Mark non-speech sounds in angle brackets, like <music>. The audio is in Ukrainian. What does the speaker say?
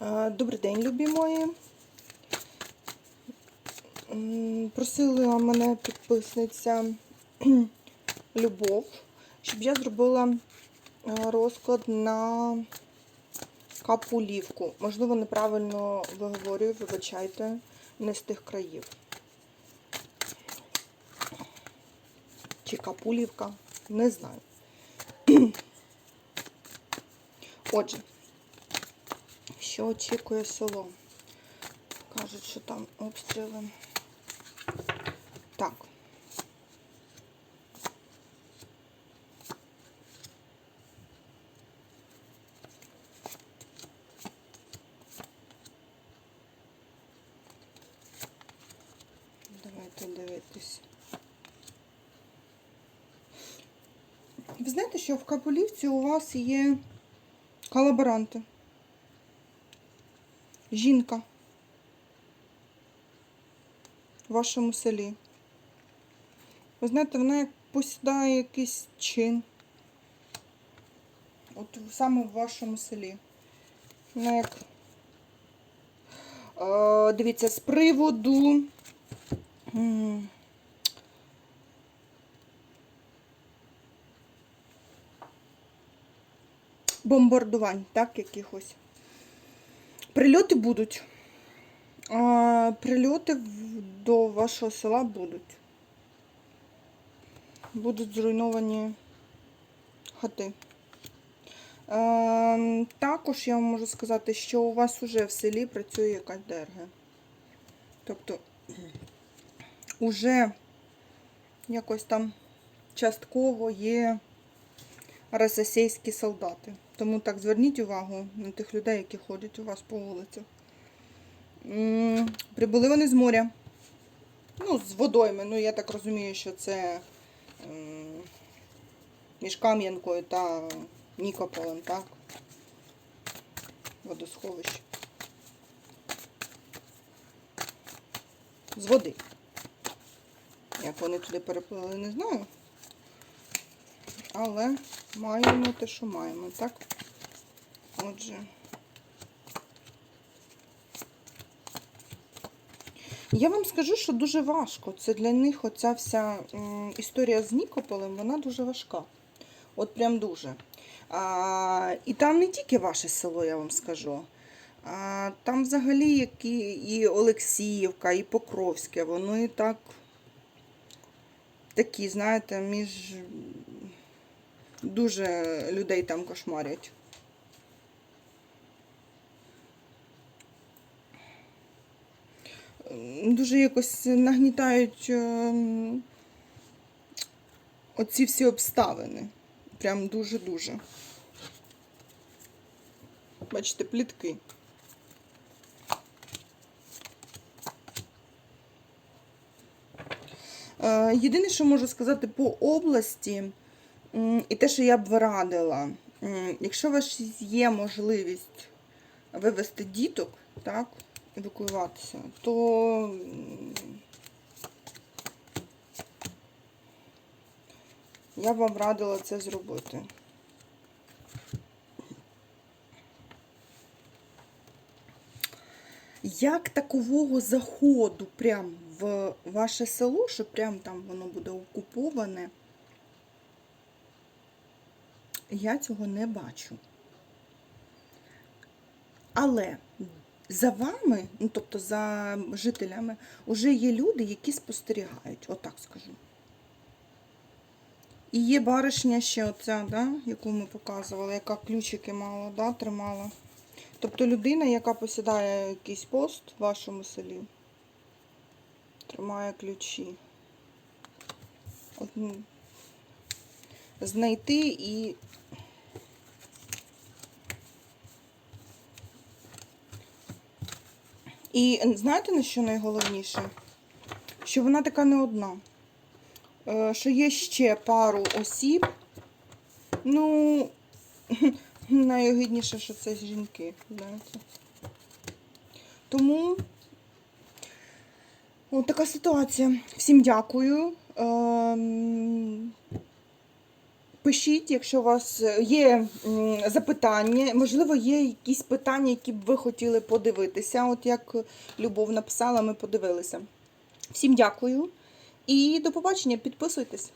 Добрий день, любі мої. Просила мене підписниця <clears throat> Любов, щоб я зробила е, розклад на капулівку. Можливо, неправильно виговорюю, вибачайте, не з тих країв. Чи капулівка, не знаю. <clears throat> Отже, що очікує село? Кажуть, що там обстріли. Так. Давайте дивитись. Ви знаєте, що в Капулівці у вас є колаборанти? Жінка в вашому селі. Ви знаєте, вона як посідає якийсь чин. От саме в вашому селі. Вона як. Е, дивіться, з приводу. Бомбардувань, так, якихось. Прильоти будуть. А, прильоти до вашого села будуть. Будуть зруйновані хати. Е, також я вам можу сказати, що у вас уже в селі працює якась ДРГ. Тобто, уже якось там частково є російські солдати. Тому так зверніть увагу на тих людей, які ходять у вас по вулицях. Прибули вони з моря. Ну, з водойми. Ну, я так розумію, що це між Кам'янкою та Нікополем, так? Водосховище. З води. Як вони туди переплили, не знаю. Але маємо те, що маємо, так? Отже. Я вам скажу, що дуже важко. Це для них оця вся історія з Нікополем, вона дуже важка. От прям дуже. А, і там не тільки ваше село, я вам скажу. А, там взагалі які і Олексіївка, і Покровське, воно і так такі, знаєте, між дуже людей там кошмарять. Дуже якось нагнітають ем, оці всі обставини. Прям дуже-дуже. Бачите, плітки. Е, Єдине, що можу сказати по області, і те, що я б радила, якщо у вас є можливість вивезти діток, так, евакуюватися, то я б вам радила це зробити. Як такового заходу прям в ваше село, що прям там воно буде окуповане, я цього не бачу. Але за вами, ну тобто за жителями, вже є люди, які спостерігають, отак скажу. І є баришня ще оця, да, яку ми показували, яка ключики мала, да, тримала. Тобто людина, яка посідає якийсь пост в вашому селі, тримає ключі. От, м, знайти і. І знаєте, на що найголовніше? Що вона така не одна. Е, Що є ще пару осіб. Ну, <laughs> найогидніше, що це жінки, знаєте. Тому от така ситуація. Всім дякую. Пишіть, якщо у вас є запитання, можливо, є якісь питання, які б ви хотіли подивитися. От як Любов написала, ми подивилися. Всім дякую і до побачення, підписуйтесь.